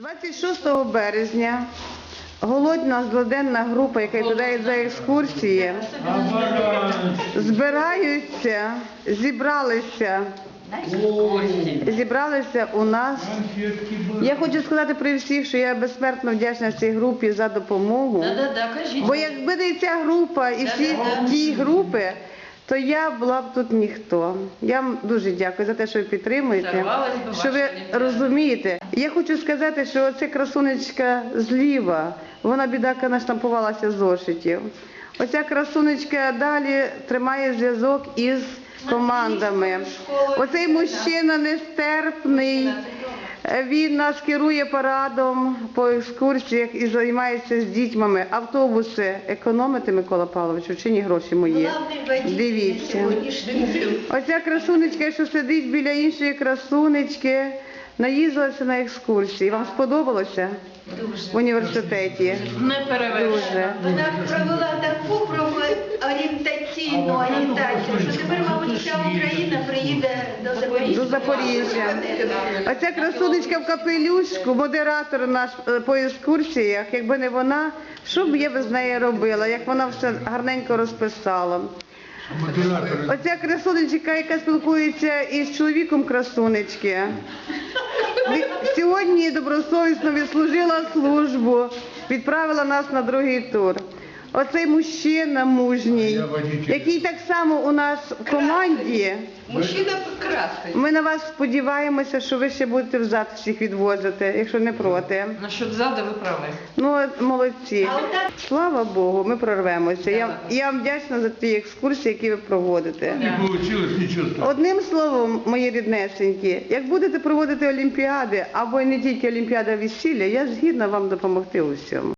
26 березня голодна злоденна група, яка туди йде за екскурсії, збираються, зібралися, зібралися у нас. Я хочу сказати при всіх, що я безсмертно вдячна цій групі за допомогу. Бо якби не ця група і всі ті групи, то я була б тут ніхто. Я вам дуже дякую за те, що ви підтримуєте, що ви розумієте. Я хочу сказати, що оця красунечка зліва, вона бідака наштампувалася з зошитів. Оця красунечка далі тримає зв'язок із командами. Оцей мужчина нестерпний. Він нас керує парадом по екскурсіях і займається з дітьми. Автобуси економите, Микола Павловичу, чи ні гроші мої? Дивіться. Оця красунечка, що сидить біля іншої красунечки, наїздилася на екскурсії. Вам сподобалося в університеті? Не перевершено. Дуже. Вона провела таку орієнтаційну орієнтацію, що тепер, мабуть, вся Україна приїде до Запоріжжя. До Запоріжжя. Оця красунечка в капелюшку, модератор наш е, по екскурсіях, якби не вона, що б я без неї робила, як вона все гарненько розписала. Оця красунечка, яка спілкується із чоловіком красунечки. Сьогодні добросовісно відслужила службу, відправила нас на другий тур. Оцей мужчина мужній, який так само у нас в команді. Мужчина прекрасний. Ми на вас сподіваємося, що ви ще будете взад всіх відвозити, якщо не проти. Насчет зада ви праві. Ну, от молодці. А Слава Богу, ми прорвемося. Я, я вам вдячна за ті екскурсії, які ви проводите. Не получилось ничего страшного. Одним словом, мої ріднесенькі, як будете проводити олімпіади або й не тільки олімпіада весілля, я згідна вам допомогти у всьому.